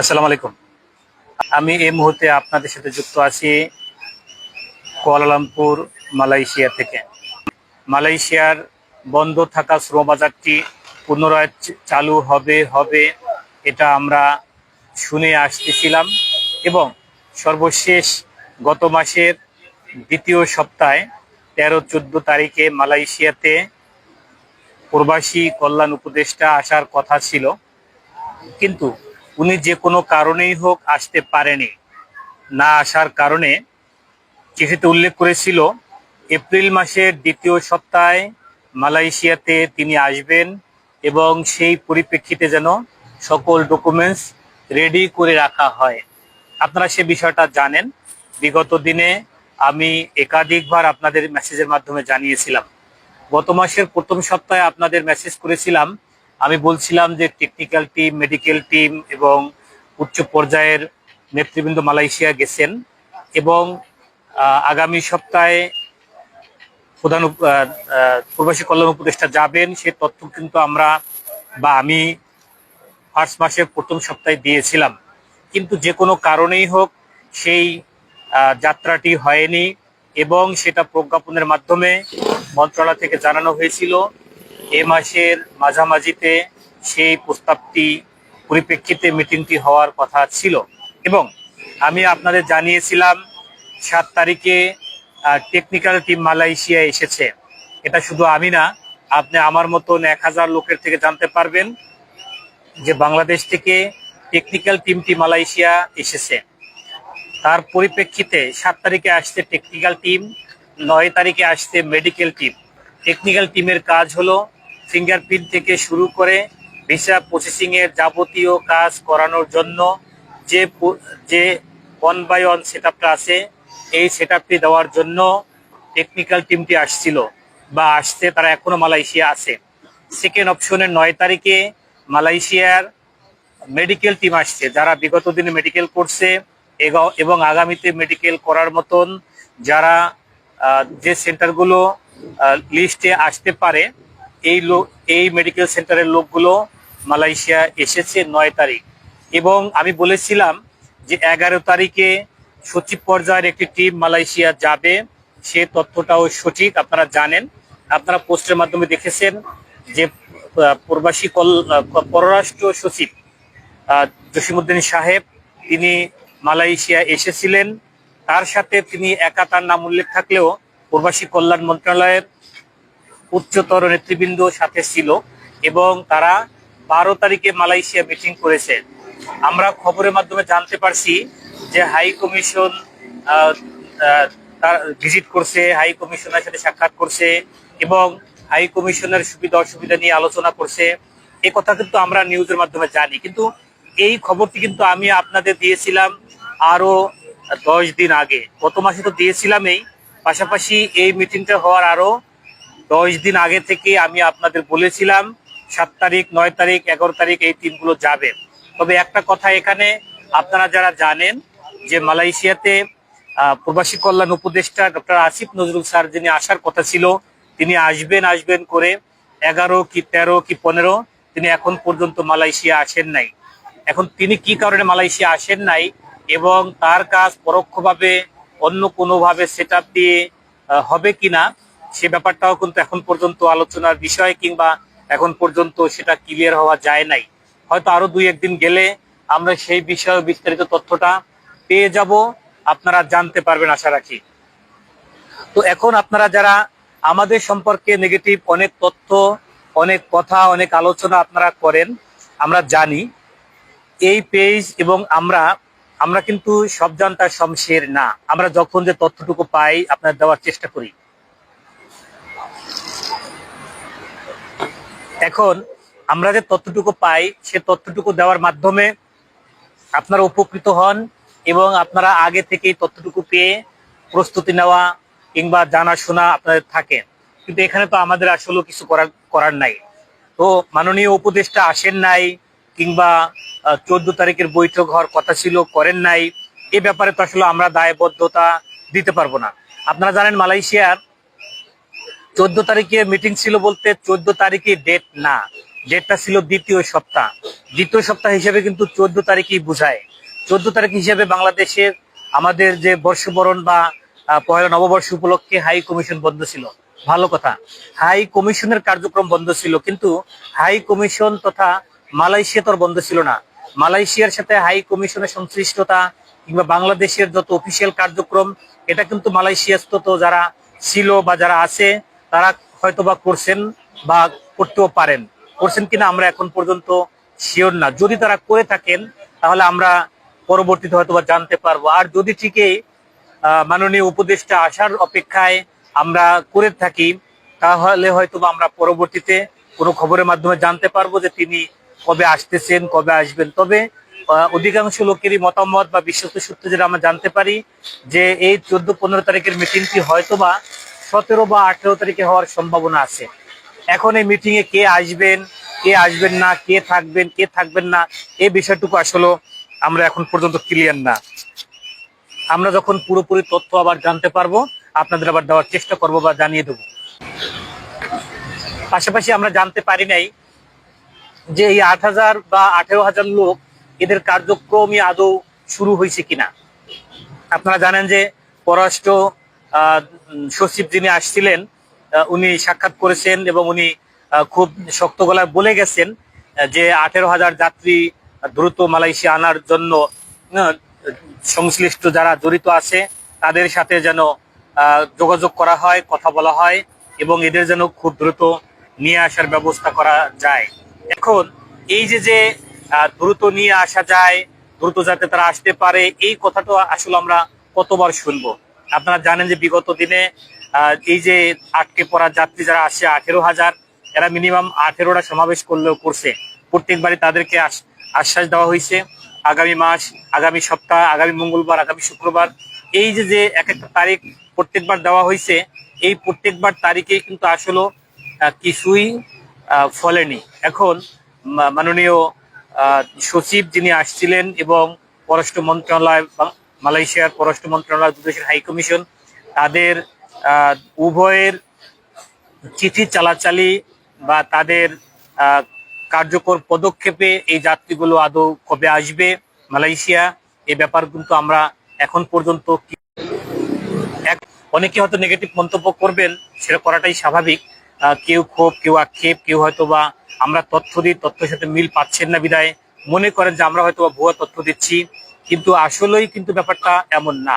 আসসালামু আলাইকুম। আমি এই মুহূর্তে আপনাদের সাথে যুক্ত আছি কুয়ালালামপুর, মালয়েশিয়া থেকে। মালয়েশিয়ার বন্ধ থাকা শ্রম বাজারটি পুনরায় চালু হবে হবে এটা আমরা শুনে আসতেছিলাম এবং সর্বশেষ গত মাসের দ্বিতীয় সপ্তাহে তেরো, চোদ্দ তারিখে মালয়েশিয়াতে প্রবাসী কল্যাণ উপদেষ্টা আসার কথা ছিল। কিন্তু উনি যে কোনো কারণেই হোক আসতে পারেনি। না আসার কারণে চিঠিতে উল্লেখ করেছিল, এপ্রিল মাসের দ্বিতীয় সপ্তাহে মালয়েশিয়াতে তিনি আসবেন এবং সেই পরিপ্রেক্ষিতে যেন সকল ডকুমেন্টস রেডি করে রাখা হয়। আপনারা সে বিষয়টা জানেন। বিগত দিনে আমি একাধিকবার আপনাদের মেসেজের মাধ্যমে জানিয়েছিলাম। গত মাসের প্রথম সপ্তাহে আপনাদের মেসেজ করেছিলাম আমি বলছিলাম যে টেকনিক্যাল টিম মেডিকেল টিম এবং উচ্চ পর্যায়ের নেতৃবৃন্দ মালয়েশিয়া গেছেন এবং আগামী সপ্তাহে প্রধান প্রবাসী কল্যাণ উপদেষ্টা যাবেন, সে তথ্য কিন্তু আমরা বা আমি ফার্স্ট মাসের প্রথম সপ্তাহে দিয়েছিলাম। কিন্তু যে কোনো কারণেই হোক সেই যাত্রাটি হয়নি এবং সেটা প্রজ্ঞাপনের মাধ্যমে মন্ত্রণালয় থেকে জানানো হয়েছিল। এ মাসের মাঝামাঝিতে সেই প্রস্তাবটি পরিপ্রেক্ষিতে মিটিংটি হওয়ার কথা ছিল। এবং আমি আপনাদের জানিয়েছিলাম, সাত তারিখে টেকনিক্যাল টিম মালয়েশিয়া এসেছে। এটা শুধু আমি না, আপনি আমার মতন এক হাজার লোকের থেকে জানতে পারবেন যে বাংলাদেশ থেকে টেকনিক্যাল টিমটি মালয়েশিয়া এসেছে। তার পরিপ্রেক্ষিতে সাত তারিখে আসছে টেকনিক্যাল টিম নয় তারিখে আসছে মেডিকেল টিম টেকনিক্যাল টিমের কাজ হলো ফিঙ্গারপ্রিন্ট থেকে শুরু করে ভিসা প্রসেসিং এর যাবতীয় কাজ করানোর জন্য যে যে ওয়ান বাই ওয়ান সেট আছে, এই সেট দেওয়ার জন্য টেকনিক্যাল টিমটি আসছিল বা আসছে, তারা এখনও মালয়েশিয়া আছে। সেকেন্ড অপশনের নয় তারিখে মালয়েশিয়ার মেডিকেল টিম আসছে, যারা বিগত দিনে মেডিকেল করছে এবং আগামীতে মেডিকেল করার মতন যারা যে সেন্টারগুলো লিস্টে আসতে পারে এই লোক এই মেডিকেল সেন্টারের লোকগুলো মালয়েশিয়া এসেছে নয় তারিখ। এবং আমি বলেছিলাম যে এগারো তারিখে সচিব পর্যায়ের একটি টিম মালয়েশিয়া যাবে। সে তথ্যটাও সঠিক, আপনারা জানেন। আপনারা পোস্টের মাধ্যমে দেখেছেন যে প্রবাসী কল পররাষ্ট্র সচিব জসিমুদ্দিন সাহেব, তিনি মালয়েশিয়া এসেছিলেন। তার সাথে তিনি একা তার নাম উল্লেখ থাকলেও প্রবাসী কল্যাণ মন্ত্রণালয়ের উচ্চতর নেতৃবৃন্দ সাথে ছিল এবং তারা বারো তারিখে মালয়েশিয়া মিটিং করেছে। আমরা খবরের মাধ্যমে জানতে পারছি যে হাই কমিশন ভিজিট করছে, হাই কমিশনের সাথে সাক্ষাৎ করছে এবং হাই কমিশনের সুবিধা অসুবিধা নিয়ে আলোচনা করছে। এ কথা কিন্তু আমরা নিউজের মাধ্যমে জানি। কিন্তু এই খবরটি কিন্তু আমি আপনাদের দিয়েছিলাম আরও দশ দিন আগে। গত মাসে তো দিয়েছিলামই। পাশাপাশি এই মিটিংটা হওয়ার আরও দশ দিন আগে থেকে আমি আপনাদের বলেছিলাম, সাত তারিখ, নয় তারিখ, এগারো তারিখ এই দিনগুলো যাবে। তবে একটা কথা এখানে, আপনারা যারা জানেন যে মালয়েশিয়াতে প্রবাসী কল্যাণ উপদেষ্টা ডক্টর আসিফ নজরুল স্যার যিনি আসার কথা ছিল, তিনি আসবেন আসবেন করে এগারো কি তেরো কি পনেরো, তিনি এখন পর্যন্ত মালয়েশিয়া আসেন নাই। এখন তিনি কি কারণে মালয়েশিয়া আসেন নাই এবং তার কাজ পরোক্ষভাবে অন্য কোনোভাবে সেট দিয়ে হবে কিনা সে ব্যাপারটাও কিন্তু এখন পর্যন্ত আলোচনার বিষয় কিংবা এখন পর্যন্ত সেটা ক্লিয়ার হওয়া যায় নাই। হয়তো আরও দুই একদিন গেলে আমরা সেই বিষয়ে বিস্তারিত তথ্যটা পেয়ে যাব। আপনারা জানতে পারবেন আশা রাখি। তো এখন আপনারা যারা আমাদের সম্পর্কে নেগেটিভ অনেক তথ্য, অনেক কথা, অনেক আলোচনা আপনারা করেন, আমরা জানি। এই পেজ এবং আমরা আমরা কিন্তু সব জানতার শমশের না। আমরা যখন যে তথ্যটুকু পাই আপনার দেওয়ার চেষ্টা করি। এখন আমরা যে তথ্যটুকু পাই, সে তথ্যটুকু দেওয়ার মাধ্যমে আপনারা উপকৃত হন এবং আপনারা আগে থেকেই তথ্যটুকু পেয়ে প্রস্তুতি নেওয়া কিংবা জানাশোনা আপনাদের থাকে। কিন্তু এখানে তো আমাদের আসলে কিছু করার করার নাই। তো মাননীয় উপদেষ্টা আসেন নাই কিংবা চোদ্দ তারিখের বৈঠক হওয়ার কথা ছিল, করেন নাই। এ ব্যাপারে তো আসলে আমরা দায়বদ্ধতা দিতে পারব না। আপনারা জানেন মালয়েশিয়ার চোদ্দ তারিখে মিটিং ছিল বলতে চোদ্দ তারিখে ডেট না। ডেটটা ছিল দ্বিতীয় সপ্তাহ। দ্বিতীয় সপ্তাহ হিসেবে কিন্তু চোদ্দ তারিখই বোঝায়। চোদ্দ তারিখ হিসেবে বাংলাদেশের আমাদের যে বর্ষবরণ বা পয়লা নববর্ষ উপলক্ষে হাই কমিশন বন্ধ ছিল। ভালো কথা। হাই কমিশনের কার্যক্রম বন্ধ ছিল, কিন্তু হাই কমিশন তথা মালয়েশিয়া তোর বন্ধ ছিল না। মালয়েশিয়ার সাথে হাই কমিশনের সংশ্লিষ্টতা কিংবা বাংলাদেশের যত অফিসিয়াল কার্যক্রম, এটা কিন্তু মালয়েশিয়াস্থ যারা ছিল বা যারা আছে তারা হয়তো বা করছেন বা করতেও পারেন। করছেন কিনা আমরা এখন পর্যন্ত শিওর না। যদি তারা করে থাকেন, তাহলে আমরা পরবর্তীতে হয়তো বা জানতে পারব। আর যদি ঠিকই মাননীয় উপদেষ্টা আসার অপেক্ষায় আমরা করে থাকি, তাহলে হয়তো বা আমরা পরবর্তীতে কোনো খবরের মাধ্যমে জানতে পারব যে তিনি কবে আসতেছেন, কবে আসবেন। তবে অধিকাংশ লোকেরই মতামত বা বিশ্বস্ত সূত্রে যেটা আমরা জানতে পারি যে এই চোদ্দ পনেরো তারিখের মিটিংটি হয়তো বা সতেরো বা আঠেরো তারিখে হওয়ার সম্ভাবনা আছে। এখন এই মিটিং এ কে আসবেন কে আসবেন না, কে থাকবেন কে থাকবেন না এই বিষয়টুকু আসলে আমরা এখন পর্যন্ত ক্লিয়ার না। আমরা যখন পুরোপুরি তথ্য আবার জানতে পারব, আপনাদের আবার দেওয়ার চেষ্টা করব বা জানিয়ে দেবো। পাশাপাশি আমরা জানতে পারি নাই যে এই আট হাজার বা আঠেরো হাজার লোক এদের কার্যক্রমই আদৌ শুরু হয়েছে কিনা। আপনারা জানেন যে পররাষ্ট্র সচিব যিনি আসছিলেন উনি সাক্ষাৎ করেছেন এবং উনি খুব শক্ত গলায় বলে গেছেন যে আঠেরো হাজার যাত্রী দ্রুত মালয়েশিয়া আনার জন্য সংশ্লিষ্ট যারা জড়িত আছে, তাদের সাথে যেন যোগাযোগ করা হয়, কথা বলা হয় এবং এদের যেন খুব দ্রুত নিয়ে আসার ব্যবস্থা করা যায়। এখন, এই যে যে দ্রুত নিয়ে আসা যায়, দ্রুত যাতে তারা আসতে পারে, এই কথাটা আসলে আমরা কতবার শুনব? আপনারা জানেন যে বিগত দিনে এই যে আটকে পড়া যাত্রী যারা আসে আঠেরো হাজার, এরা মিনিমাম আঠেরোটা সমাবেশ করলেও করছে। প্রত্যেকবারই তাদেরকে আশ- আশ্বাস দেওয়া হয়েছে। আগামী মাস, আগামী সপ্তাহ, আগামী মঙ্গলবার, আগামী শুক্রবার, এই যে যে এক একটা তারিখ প্রত্যেকবার দেওয়া হয়েছে, এই প্রত্যেকবার তারিখে কিন্তু আসলে কিছুই ফলেনি। এখন মাননীয় সচিব যিনি আসছিলেন এবং পররাষ্ট্র মন্ত্রণালয় মালয়েশিয়ার পররাষ্ট্র মন্ত্রণালয় দুদেশের হাই কমিশন, তাদের উভয়ের চিঠি চালাচালি বা তাদের কার্যকর পদক্ষেপে এই যাত্রীগুলো আদৌ কবে আসবে মালয়েশিয়া এই ব্যাপার কিন্তু আমরা এখন পর্যন্ত অনেকে হয়তো নেগেটিভ মন্তব্য করবেন, সেটা করাটাই স্বাভাবিক। কেউ ক্ষোভ, কেউ আক্ষেপ, কেউ হয়তো বা আমরা তথ্য দিই, তথ্যের সাথে মিল পাচ্ছেন না বিদায়। মনে করেন যে আমরা হয়তো ভুয়া তথ্য দিচ্ছি। কিন্তু আসলেই কিন্তু ব্যাপারটা এমন না।